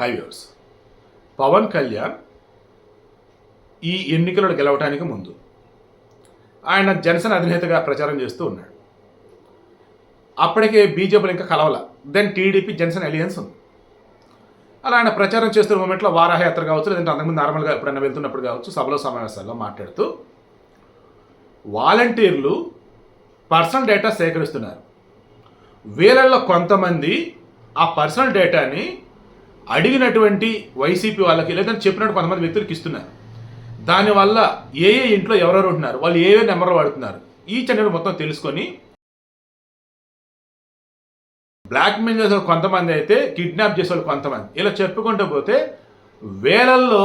హైవేర్స్ పవన్ కళ్యాణ్ ఈ ఎన్నికలలో గెలవటానికి ముందు ఆయన జనసేన అధినేతగా ప్రచారం చేస్తూ ఉన్నాడు. అప్పటికే బీజేపీలు ఇంకా కలవల. దెన్ టీడీపీ జనసేన అలియన్స్ ఉంది. అలా ఆయన ప్రచారం చేస్తున్న మూమెంట్లో వారాహయాత్ర కావచ్చు లేదంటే అంతకుముందు నార్మల్గా ఎప్పుడైనా వెళ్తున్నప్పుడు కావచ్చు సభలో సమావేశాల్లో మాట్లాడుతూ వాలంటీర్లు పర్సనల్ డేటా సేకరిస్తున్నారు. వీళ్ళల్లో కొంతమంది ఆ పర్సనల్ డేటాని అడిగినటువంటి వైసీపీ వాళ్ళకి లేదంటే చెప్పినట్టు కొంతమంది వ్యక్తులకు ఇస్తున్నారు. దానివల్ల ఏ ఏ ఇంట్లో ఎవరెవరు ఉంటున్నారు? వాళ్ళు ఏ ఏ నెంబర్లు వాడుతున్నారు? ఈ చర్యలు మొత్తం తెలుసుకొని బ్లాక్మెయిల్ చేసే వాళ్ళు కొంతమంది అయితే కిడ్నాప్ చేసే వాళ్ళు కొంతమంది. ఇలా చెప్పుకుంటూ పోతే వేలల్లో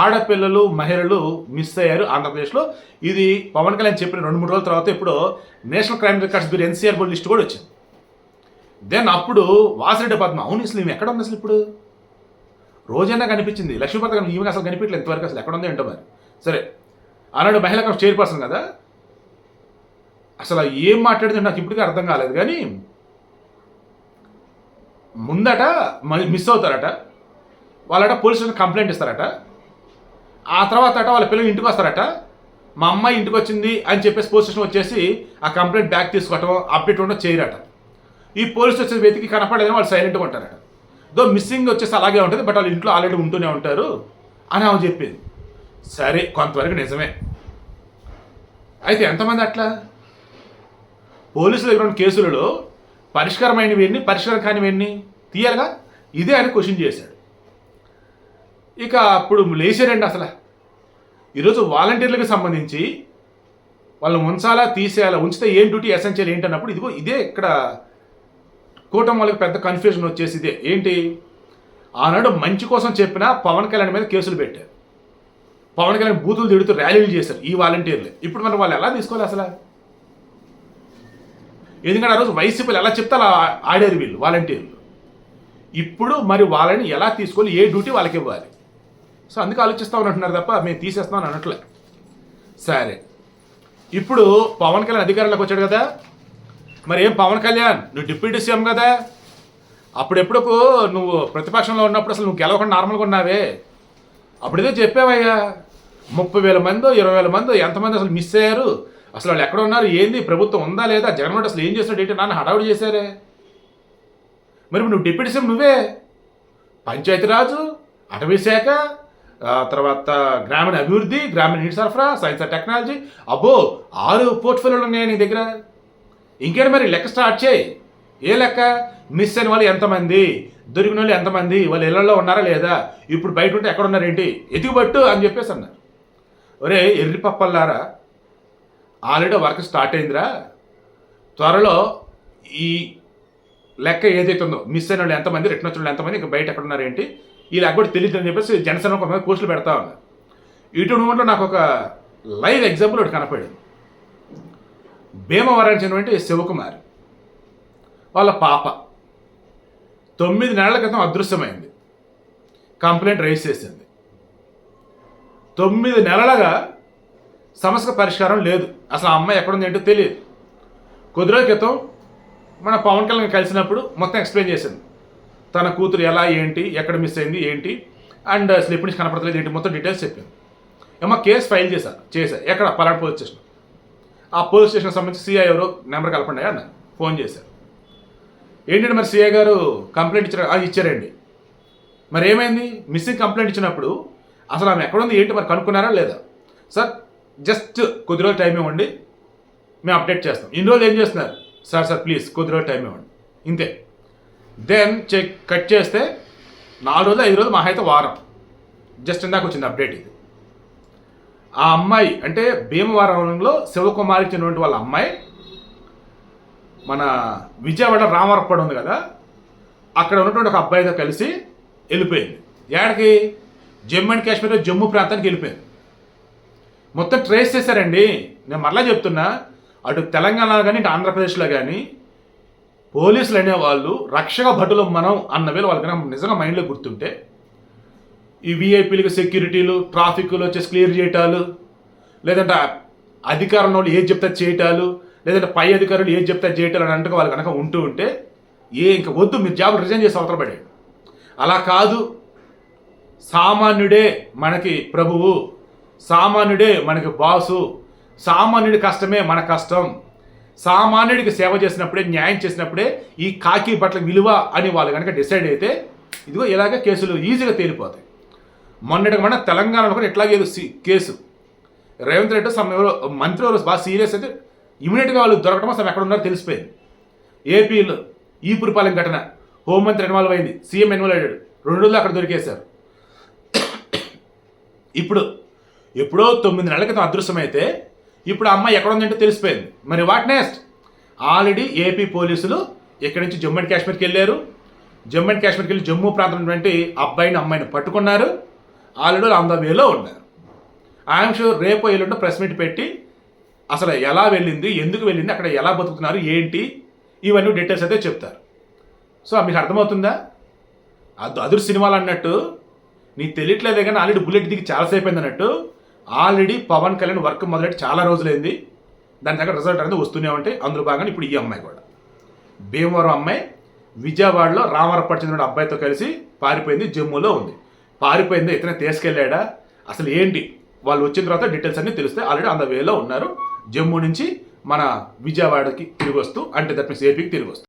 ఆడపిల్లలు మహిళలు మిస్ అయ్యారు ఆంధ్రప్రదేశ్లో. ఇది పవన్ కళ్యాణ్ చెప్పిన రెండు మూడు రోజుల తర్వాత ఇప్పుడు national crime records bureau NCR board list కూడా వచ్చింది. దెన్ అప్పుడు వాసిరెడ్డి పద్మ అవును అసలు ఎక్కడ ఉంది అసలు ఇప్పుడు? రోజైనా కనిపించింది. లక్ష్మీపతి గారు ఈమె అసలు కనిపించలేదు ఇంతవరకు అసలు ఎక్కడ ఉంది ఏంటో మరి. సరే. ఆనాడు మహిళా కమిషన్ చైర్పర్సన్ కదా. అసలు ఏం మాట్లాడిందో నాకు ఇప్పటికీ అర్థం కాలేదు. కానీ ముందట మిస్ అవుతారట. వాళ్ళట పోలీస్ స్టేషన్ కంప్లైంట్ ఇస్తారట. ఆ తర్వాత అట వాళ్ళ పిల్లలు ఇంటికి వస్తారట. మా అమ్మాయి ఇంటికి వచ్చింది అని చెప్పేసి పోలీస్ స్టేషన్ వచ్చేసి ఆ కంప్లైంట్ బ్యాక్ తీసుకోవటం అప్డేట్ ఉండడం చేయరట. ఈ పోలీస్ స్టేషన్ వెతికి కనపడలేదని వాళ్ళు సైలెంట్గా ఉంటారట. దో మిస్సింగ్ వచ్చేసి అలాగే ఉంటుంది బట్ వాళ్ళ ఇంట్లో ఆల్రెడీ ఉంటూనే ఉంటారు అని ఆమె చెప్పింది. సరే కొంతవరకు నిజమే. అయితే ఎంతమంది అట్లా? పోలీసుల దగ్గర ఉన్న కేసులలో పరిష్కారమైనవి ఎన్ని పరిష్కారం కానివి ఎన్ని? తీయాలిగా? ఇదే అని క్వశ్చన్ చేశాడు. ఇక అప్పుడు లేచారండి అసలు. ఈరోజు వాలంటీర్లకు సంబంధించి వాళ్ళని ఉంచాలా తీసేయాలా ఉంచితే ఏం డ్యూటీ ఎసెన్షియల్ ఏంటన్నప్పుడు ఇదిగో ఇదే ఇక్కడ కూటమి వాళ్ళకి పెద్ద కన్ఫ్యూజన్ వచ్చేసిదే. ఏంటి? ఆనాడు మంచి కోసం చెప్పిన పవన్ కళ్యాణ్ మీద కేసులు పెట్టారు. పవన్ కళ్యాణ్ బూతులు తిడుతూ ర్యాలీలు చేశారు ఈ వాలంటీర్లు. ఇప్పుడు మనం వాళ్ళు ఎలా తీసుకోవాలి అసలు? ఎందుకంటే ఆ రోజు వైసీపీలు ఎలా చెప్తే అలా ఆడారు వీళ్ళు వాలంటీర్లు. ఇప్పుడు మరి వాళ్ళని ఎలా తీసుకోవాలి ఏ డ్యూటీ వాళ్ళకి ఇవ్వాలి? సో అందుకే ఆలోచిస్తామని అంటున్నారు తప్ప మేము తీసేస్తామని అనట్లే. సరే. ఇప్పుడు పవన్ కళ్యాణ్ అధికారంలోకి వచ్చాడు కదా. మరి ఏం పవన్ కళ్యాణ్? నువ్వు డిప్యూటీ సీఎం కదా? అప్పుడెప్పుడు నువ్వు ప్రతిపక్షంలో ఉన్నప్పుడు అసలు నువ్వు గెలవకుండా నార్మల్గా ఉన్నావే. అప్పుడేదో చెప్పావయ్యా ముప్పై వేల మందో ఇరవై వేల మందో ఎంతమంది అసలు మిస్ అయ్యారు? అసలు వాళ్ళు ఎక్కడ ఉన్నారు? ఏంది? ప్రభుత్వం ఉందా లేదా? జగన్మోహన్ అసలు ఏం చేస్తున్నాడు? ఏంటి? నాన్న హడావుడి చేశారే. మరి నువ్వు డిప్యూటీ సీఎం నువ్వే. పంచాయతీరాజు అటవీ శాఖ తర్వాత గ్రామీణ అభివృద్ధి గ్రామీణ నీటి సరఫరా సైన్స్ అండ్ టెక్నాలజీ. అబ్బో ఆరు పోర్ట్ఫోలియోలు ఉన్నాయి నీ దగ్గర? ఇంకేంటి మరి? లెక్క స్టార్ట్ చేయి. ఏ లెక్క? మిస్ అయిన వాళ్ళు ఎంతమంది? దొరికిన వాళ్ళు ఎంతమంది? వాళ్ళు ఇళ్ళలో ఉన్నారా లేదా? ఇప్పుడు బయట ఉంటే ఎక్కడ ఉన్నారేంటి ఎదిగిబట్టు అని చెప్పేసి అన్నారు. ఒరే ఎర్రి పప్పల్లారా ఆల్రెడీ వర్క్ స్టార్ట్ అయిందిరా. త్వరలో ఈ లెక్క ఏదైతే ఉందో మిస్ అయిన వాళ్ళు ఎంతమంది రిటర్న్ వచ్చిన వాళ్ళు ఎంతమంది ఇంకా బయట ఎక్కడ ఉన్నారేంటి ఈ లెక్క కూడా తెలియదు అని చెప్పేసి జనసేన కొంతమంది పోస్టులు పెడతా ఉన్నారు. ఇటు నాకు ఒక లైవ్ ఎగ్జాంపుల్ ఒకటి కనపడింది. భీమవరం చెందినటువంటి శివకుమారి. వాళ్ళ పాప. తొమ్మిది నెలల క్రితం అదృశ్యమైంది. కంప్లైంట్ రైజ్ చేసింది. తొమ్మిది నెలలుగా సమస్య పరిష్కారం లేదు. అసలు ఆ అమ్మాయి ఎక్కడుంది ఏంటో తెలియదు. కొద్ది రోజుల క్రితం మన పవన్ కళ్యాణ్ కలిసినప్పుడు మొత్తం ఎక్స్ప్లెయిన్ చేసింది. తన కూతురు ఎలా ఏంటి ఎక్కడ మిస్ అయింది ఏంటి అండ్ అసలు ఎప్పటి నుంచి కనపడలేదు ఏంటి మొత్తం డీటెయిల్స్ చెప్పింది. ఏమో కేసు ఫైల్ చేశారు చేశారు. ఎక్కడ? పలానా పోలీస్ స్టేషన్ ఆ పోలీస్ స్టేషన్ సంబంధించి సీఐ ఎవరు నెంబర్ కలపండి అన్న. ఫోన్ చేశారు. ఏంటంటే మరి సీఐ గారు కంప్లైంట్ ఇచ్చారు? ఇచ్చారండి. మరి ఏమైంది? మిస్సింగ్ కంప్లైంట్ ఇచ్చినప్పుడు అసలు ఆమె ఎక్కడుంది ఏంటి మరి కనుక్కున్నారా లేదా? సార్ జస్ట్ కొద్ది రోజులు టైం ఇవ్వండి మేము అప్డేట్ చేస్తాం. ఇన్ని రోజులు ఏం చేస్తున్నారు? సార్ సార్ ప్లీజ్ కొద్ది రోజులు టైం ఇవ్వండి. ఇంతే. దెన్ చెక్ కట్ చేస్తే నాలుగు రోజులు ఐదు రోజులు మా అయితే వారం. జస్ట్ ఇందాక వచ్చింది అప్డేట్ ఇది. ఆ అమ్మాయి అంటే భీమవరంలో శివకుమారి చెందినటువంటి వాళ్ళ అమ్మాయి మన విజయవాడ రామవరపడి ఉంది కదా అక్కడ ఉన్నటువంటి ఒక అబ్బాయితో కలిసి వెళ్ళిపోయింది. ఏడకి? జమ్మూ అండ్ కాశ్మీర్ జమ్మూ ప్రాంతానికి వెళ్ళిపోయింది. మొత్తం ట్రేస్ చేశారండి. నేను మరలా చెప్తున్నా అటు తెలంగాణలో కానీ ఇటు ఆంధ్రప్రదేశ్లో కానీ పోలీసులు అనేవాళ్ళు రక్షక భటులు మనం అన్న వేళ వాళ్ళకి నిజంగా మైండ్లో గుర్తుంటే ఈ విఐపీలకు సెక్యూరిటీలు ట్రాఫిక్లు వచ్చేసి క్లియర్ చేయటాలు లేదంటే అధికారంలో వాళ్ళు ఏది చెప్తే చేయటాలు లేదంటే పై అధికారులు ఏది చెప్తే చేయటాలు అని అంటే వాళ్ళు కనుక ఉంటూ ఉంటే ఏ ఇంకా వద్దు మీరు జాబ్ రిజైన్ చేసి అవతల పడేయండి. అలా కాదు. సామాన్యుడే మనకి ప్రభువు సామాన్యుడే మనకి బాసు సామాన్యుడి కష్టమే మన కష్టం. సామాన్యుడికి సేవ చేసినప్పుడే న్యాయం చేసినప్పుడే ఈ కాకి బట్టల విలువ అని వాళ్ళు కనుక డిసైడ్ అయితే ఇదిగో ఇలాగే కేసులు ఈజీగా తేలిపోతాయి. మొన్నటి మన తెలంగాణలో కూడా ఎట్లా ఏదో కేసు. రేవంత్ రెడ్డి సమ్ ఎవరో మంత్రి ఎవరో బాగా సీరియస్ అయితే ఇమీడియట్గా వాళ్ళు దొరకడం అసలు ఎక్కడ ఉన్నారో తెలిసిపోయింది. ఏపీలో ఈపురిపాలెం ఘటన హోంమంత్రి ఇన్వాల్వ్ అయింది సీఎం ఇన్వాల్వ్ అయ్యాడు రెండు రోజులు అక్కడ దొరికేశారు. ఇప్పుడు ఎప్పుడో తొమ్మిది నెలల క్రితం అదృశ్యమైతే ఇప్పుడు ఆ అమ్మాయి ఎక్కడ ఉందంటే తెలిసిపోయింది. మరి వాట్ నెక్స్ట్? ఆల్రెడీ ఏపీ పోలీసులు ఇక్కడి నుంచి జమ్మూ అండ్ కాశ్మీర్కి వెళ్ళారు. జమ్మూ అండ్ కాశ్మీర్కి వెళ్ళి జమ్మూ ప్రాంతం అబ్బాయిని అమ్మాయిని పట్టుకున్నారు. ఆల్రెడీ ఆన్ ద వేలో ఉన్నారు. ఐఎమ్ షూర్ రేపు ఎల్లుండో ప్రెస్ మీట్ పెట్టి అసలు ఎలా వెళ్ళింది ఎందుకు వెళ్ళింది అక్కడ ఎలా బతుకుతున్నారు ఏంటి ఇవన్నీ డీటెయిల్స్ అయితే చెప్తారు. సో మీకు అర్థమవుతుందా? అది అదురు సినిమాలు అన్నట్టు నీకు తెలియట్లేదే కానీ ఆల్రెడీ బుల్లెట్ దిగి చాలాసేపు అయింది అన్నట్టు ఆల్రెడీ పవన్ కళ్యాణ్ వర్క్ మొదలెట్టి చాలా రోజులైంది. దాని దగ్గర రిజల్ట్ అనేది వస్తూనే ఉంటాయి. అందులో భాగంగా ఇప్పుడు ఈ అమ్మాయి కూడా. భీమవరం అమ్మాయి విజయవాడలో రామవరపట్టు చెందిన అబ్బాయితో కలిసి పారిపోయింది జమ్మూలో ఉంది. పారిపోయిందో ఇతనే తీసుకెళ్ళాడా? అసలు ఏంటి? వాళ్ళు వచ్చిన తర్వాత డీటెయిల్స్ అన్ని తెలిస్తే ఆల్రెడీ అంద వేలో ఉన్నారు. జమ్మూ నుంచి మన విజయవాడకి తిరిగి వస్తూ అంటే దట్ మీన్స్ ఏపీకి తిరిగి వస్తూ.